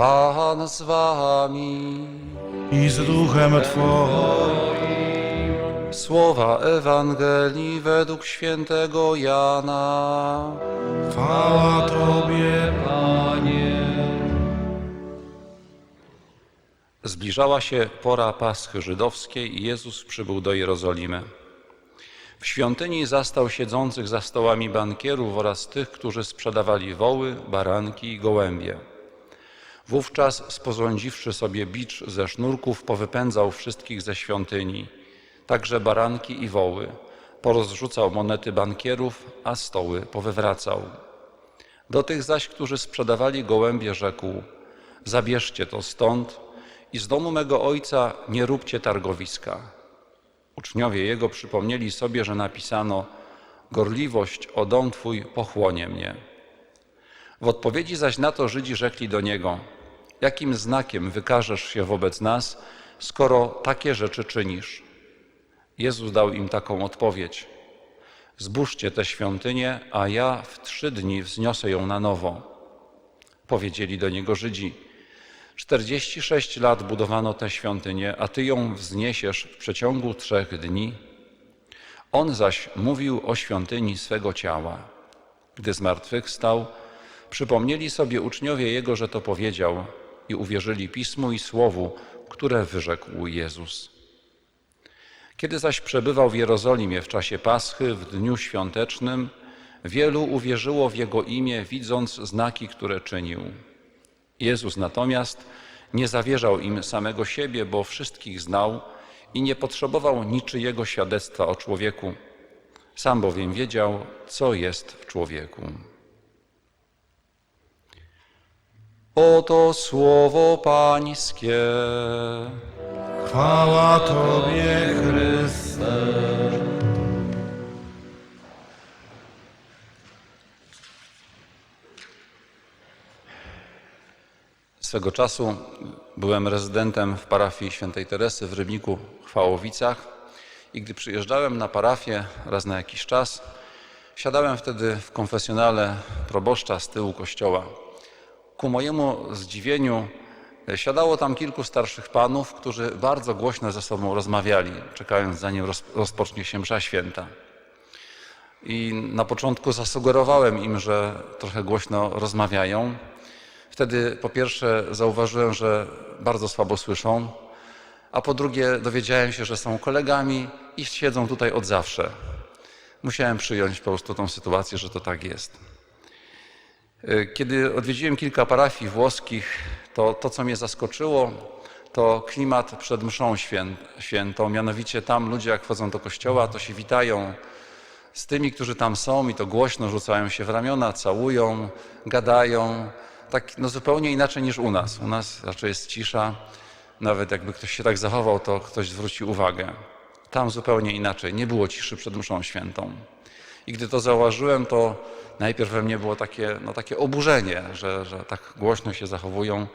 Pan z wami. i z duchem Twoim. Słowa Ewangelii według świętego Jana. Chwała Tobie, Zbliżała się pora Paschy Żydowskiej i Jezus przybył do Jerozolimy. W świątyni zastał siedzących za stołami bankierów oraz tych, którzy sprzedawali woły, baranki i gołębie. Wówczas, sporządziwszy sobie bicz ze sznurków, powypędzał wszystkich ze świątyni, także baranki i woły. Porozrzucał monety bankierów, a stoły powywracał. Do tych zaś, którzy sprzedawali gołębie, rzekł: Zabierzcie to stąd i z domu mego ojca nie róbcie targowiska. Uczniowie jego przypomnieli sobie, że napisano: Gorliwość o dom twój pochłonie mnie. W odpowiedzi zaś na to Żydzi rzekli do niego: Jakim znakiem wykażesz się wobec nas, skoro takie rzeczy czynisz? Jezus dał im taką odpowiedź: Zbóżcie tę świątynię, a ja w trzy dni wzniosę ją na nowo. Powiedzieli do niego Żydzi: 46 lat budowano tę świątynię, a ty ją wzniesiesz w przeciągu trzech dni. On zaś mówił o świątyni swego ciała. Gdy zmartwychwstał, przypomnieli sobie uczniowie jego, że to powiedział i uwierzyli pismu i słowu, które wyrzekł Jezus. Kiedy zaś przebywał w Jerozolimie w czasie Paschy, w dniu świątecznym, wielu uwierzyło w jego imię, widząc znaki, które czynił. Jezus natomiast nie zawierzał im samego siebie, bo wszystkich znał i nie potrzebował niczyjego świadectwa o człowieku. Sam bowiem wiedział, co jest w człowieku. Oto słowo Pańskie. chwała Tobie, Chryste. Swego czasu byłem rezydentem w parafii świętej Teresy w Rybniku Chwałowicach i gdy przyjeżdżałem na parafię raz na jakiś czas, siadałem wtedy w konfesjonale proboszcza z tyłu kościoła. Ku mojemu zdziwieniu e, siadało tam kilku starszych panów, którzy bardzo głośno ze sobą rozmawiali, czekając zanim roz- rozpocznie się msza święta. I na początku zasugerowałem im, że trochę głośno rozmawiają. Wtedy po pierwsze zauważyłem, że bardzo słabo słyszą, a po drugie dowiedziałem się, że są kolegami i siedzą tutaj od zawsze. Musiałem przyjąć po prostu tą sytuację, że to tak jest. Y, Kiedy odwiedziłem kilka parafii włoskich, to to, co mnie zaskoczyło, to klimat przed mszą świę- świętą. Mianowicie tam ludzie, jak wchodzą do kościoła, to się witają z tymi, którzy tam są i to głośno rzucają się w ramiona, całują, gadają. Tak no, zupełnie inaczej niż u nas. U nas raczej jest cisza. Nawet jakby ktoś się tak zachował, to ktoś zwróci uwagę. Tam zupełnie inaczej. Nie było ciszy przed mszą świętą. I gdy to zauważyłem, to najpierw we mnie było takie, no, takie oburzenie, że, że tak głośno się zachowują.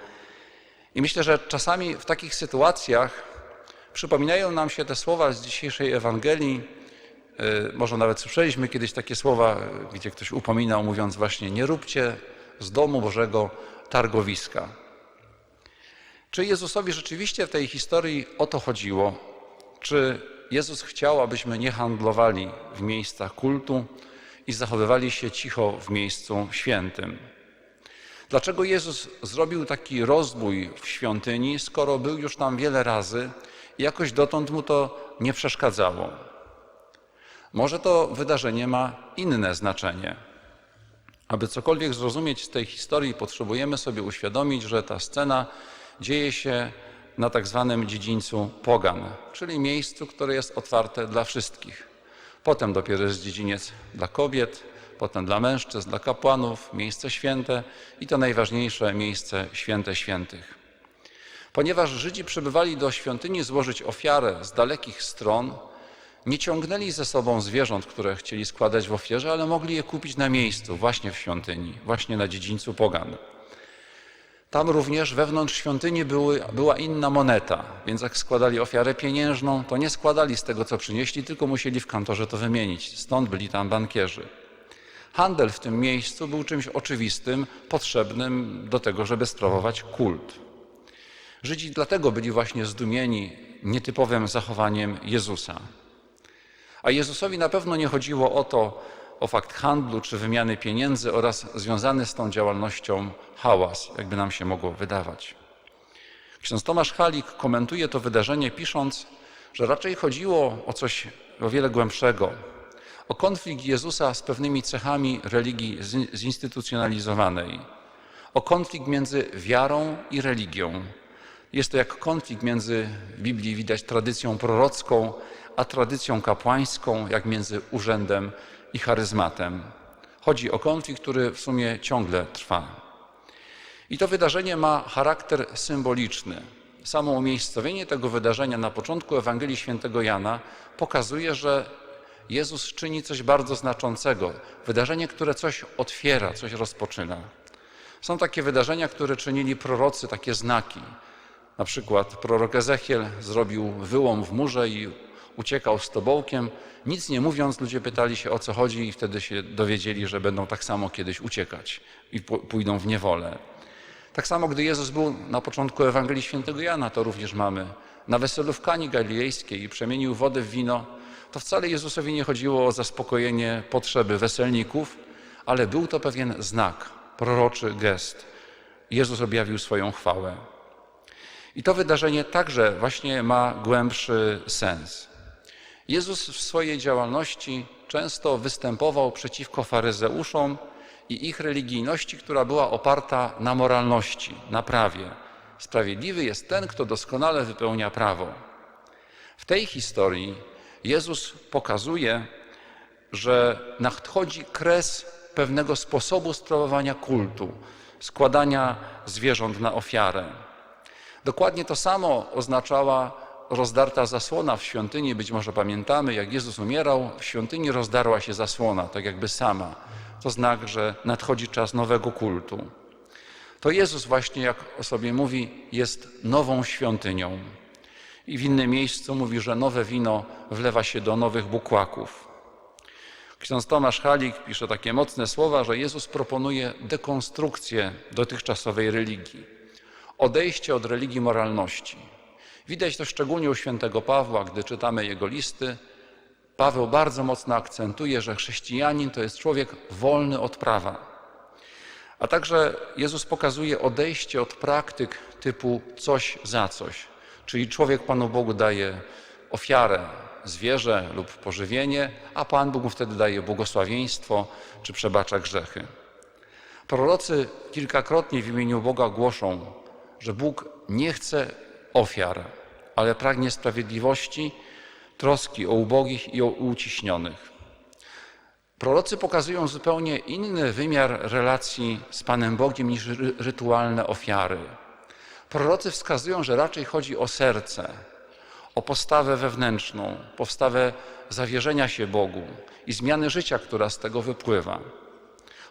I myślę, że czasami w takich sytuacjach przypominają nam się te słowa z dzisiejszej Ewangelii. Y, Może nawet słyszeliśmy kiedyś takie słowa, gdzie ktoś upominał, mówiąc właśnie: Nie róbcie z domu Bożego targowiska. Czy Jezusowi rzeczywiście w tej historii o to chodziło? Czy Jezus chciał, abyśmy nie handlowali w miejscach kultu i zachowywali się cicho w miejscu świętym? Dlaczego Jezus zrobił taki rozbój w świątyni, skoro był już tam wiele razy i jakoś dotąd mu to nie przeszkadzało? Może to wydarzenie ma inne znaczenie. Aby cokolwiek zrozumieć z tej historii, potrzebujemy sobie uświadomić, że ta scena dzieje się na tak zwanym dziedzińcu Pogan, czyli miejscu, które jest otwarte dla wszystkich. Potem dopiero jest dziedziniec dla kobiet, potem dla mężczyzn, dla kapłanów, miejsce święte i to najważniejsze miejsce święte świętych. Ponieważ Żydzi przybywali do świątyni złożyć ofiarę z dalekich stron, nie ciągnęli ze sobą zwierząt, które chcieli składać w ofierze, ale mogli je kupić na miejscu, właśnie w świątyni, właśnie na dziedzińcu Pogan. Tam również wewnątrz świątyni były, była inna moneta, więc jak składali ofiarę pieniężną, to nie składali z tego, co przynieśli, tylko musieli w kantorze to wymienić. Stąd byli tam bankierzy. Handel w tym miejscu był czymś oczywistym, potrzebnym do tego, żeby sprawować kult. Żydzi dlatego byli właśnie zdumieni nietypowym zachowaniem Jezusa. A Jezusowi na pewno nie chodziło o to, o fakt handlu czy wymiany pieniędzy oraz związany z tą działalnością hałas, jakby nam się mogło wydawać. Ksiądz Tomasz Halik komentuje to wydarzenie pisząc, że raczej chodziło o coś o wiele głębszego, o konflikt Jezusa z pewnymi cechami religii zinstytucjonalizowanej, o konflikt między wiarą i religią. Jest to jak konflikt między w Biblii widać tradycją prorocką, a tradycją kapłańską, jak między urzędem i charyzmatem. Chodzi o konflikt, który w sumie ciągle trwa. I to wydarzenie ma charakter symboliczny. Samo umiejscowienie tego wydarzenia na początku Ewangelii Świętego Jana pokazuje, że Jezus czyni coś bardzo znaczącego, wydarzenie, które coś otwiera, coś rozpoczyna. Są takie wydarzenia, które czynili prorocy, takie znaki. Na przykład prorok Ezechiel zrobił wyłom w murze i uciekał z tobołkiem. Nic nie mówiąc, ludzie pytali się o co chodzi i wtedy się dowiedzieli, że będą tak samo kiedyś uciekać i pójdą w niewolę. Tak samo, gdy Jezus był na początku Ewangelii Świętego Jana, to również mamy na weselu w Kani Galilejskiej i przemienił wodę w wino, to wcale Jezusowi nie chodziło o zaspokojenie potrzeby weselników, ale był to pewien znak, proroczy gest. Jezus objawił swoją chwałę. I to wydarzenie także właśnie ma głębszy sens. Jezus w swojej działalności często występował przeciwko faryzeuszom i ich religijności, która była oparta na moralności, na prawie. Sprawiedliwy jest ten, kto doskonale wypełnia prawo. W tej historii Jezus pokazuje, że nadchodzi kres pewnego sposobu sprawowania kultu, składania zwierząt na ofiarę. Dokładnie to samo oznaczała rozdarta zasłona w świątyni. Być może pamiętamy, jak Jezus umierał, w świątyni rozdarła się zasłona, tak jakby sama. To znak, że nadchodzi czas nowego kultu. To Jezus właśnie, jak o sobie mówi, jest nową świątynią. I w innym miejscu mówi, że nowe wino wlewa się do nowych bukłaków. Ksiądz Tomasz Halik pisze takie mocne słowa, że Jezus proponuje dekonstrukcję dotychczasowej religii, odejście od religii moralności. Widać to szczególnie u świętego Pawła, gdy czytamy jego listy. Paweł bardzo mocno akcentuje, że chrześcijanin to jest człowiek wolny od prawa. A także Jezus pokazuje odejście od praktyk typu coś za coś. Czyli człowiek Panu Bogu daje ofiarę, zwierzę lub pożywienie, a Pan Bóg mu wtedy daje błogosławieństwo czy przebacza grzechy. Prorocy kilkakrotnie w imieniu Boga głoszą, że Bóg nie chce ofiar, ale pragnie sprawiedliwości, troski o ubogich i o uciśnionych. Prorocy pokazują zupełnie inny wymiar relacji z Panem Bogiem niż rytualne ofiary. Prorocy wskazują, że raczej chodzi o serce, o postawę wewnętrzną, postawę zawierzenia się Bogu i zmiany życia, która z tego wypływa.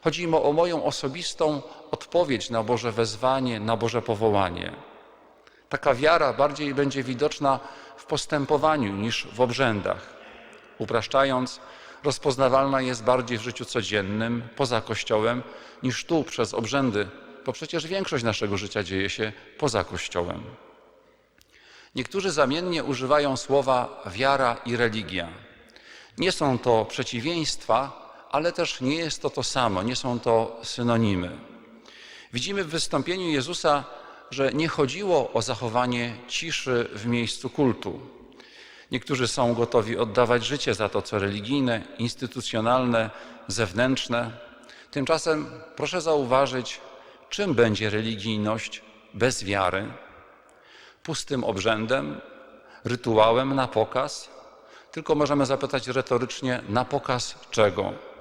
Chodzi im o moją osobistą odpowiedź na Boże wezwanie, na Boże powołanie. Taka wiara bardziej będzie widoczna w postępowaniu niż w obrzędach. Upraszczając, rozpoznawalna jest bardziej w życiu codziennym, poza Kościołem, niż tu przez obrzędy, bo przecież większość naszego życia dzieje się poza Kościołem. Niektórzy zamiennie używają słowa wiara i religia. Nie są to przeciwieństwa, ale też nie jest to to samo, nie są to synonimy. Widzimy w wystąpieniu Jezusa, że nie chodziło o zachowanie ciszy w miejscu kultu. Niektórzy są gotowi oddawać życie za to, co religijne, instytucjonalne, zewnętrzne. Tymczasem proszę zauważyć, czym będzie religijność bez wiary? Pustym obrzędem, rytuałem na pokaz? Tylko możemy zapytać retorycznie, na pokaz czego?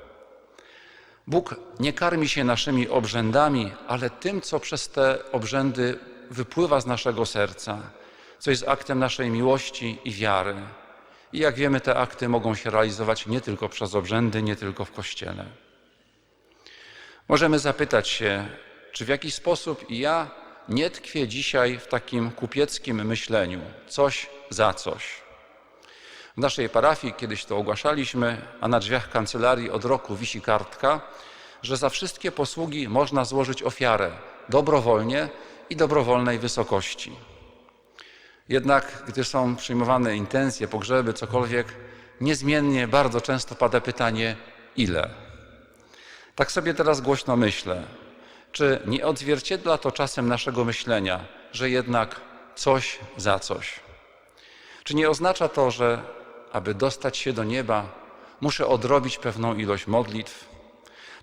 Bóg nie karmi się naszymi obrzędami, ale tym, co przez te obrzędy wypływa z naszego serca, co jest aktem naszej miłości i wiary. I jak wiemy, te akty mogą się realizować nie tylko przez obrzędy, nie tylko w kościele. Możemy zapytać się, czy w jakiś sposób ja nie tkwię dzisiaj w takim kupieckim myśleniu, coś za coś. W naszej parafii kiedyś to ogłaszaliśmy, a na drzwiach kancelarii od roku wisi kartka, że za wszystkie posługi można złożyć ofiarę dobrowolnie i dobrowolnej wysokości. Jednak gdy są przyjmowane intencje, pogrzeby, cokolwiek, niezmiennie bardzo często pada pytanie ile. Tak sobie teraz głośno myślę, czy nie odzwierciedla to czasem naszego myślenia, że jednak coś za coś? Czy nie oznacza to, że aby dostać się do nieba, muszę odrobić pewną ilość modlitw?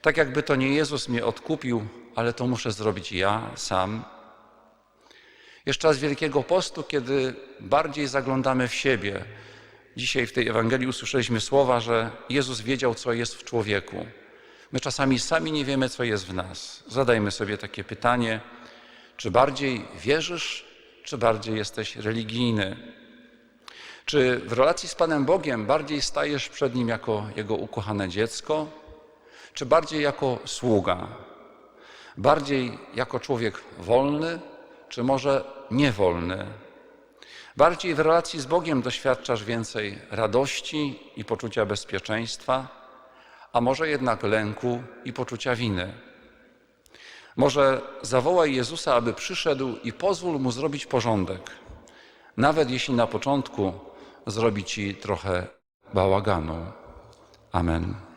Tak jakby to nie Jezus mnie odkupił, ale to muszę zrobić ja sam. Jest czas Wielkiego Postu, kiedy bardziej zaglądamy w siebie. Dzisiaj w tej Ewangelii usłyszeliśmy słowa, że Jezus wiedział, co jest w człowieku. My czasami sami nie wiemy, co jest w nas. Zadajmy sobie takie pytanie, czy bardziej wierzysz, czy bardziej jesteś religijny? Czy w relacji z Panem Bogiem bardziej stajesz przed Nim jako Jego ukochane dziecko, czy bardziej jako sługa? Bardziej jako człowiek wolny, czy może niewolny? Bardziej w relacji z Bogiem doświadczasz więcej radości i poczucia bezpieczeństwa, a może jednak lęku i poczucia winy. Może zawołaj Jezusa, aby przyszedł i pozwól mu zrobić porządek, nawet jeśli na początku zrobi ci trochę bałaganu. Amen.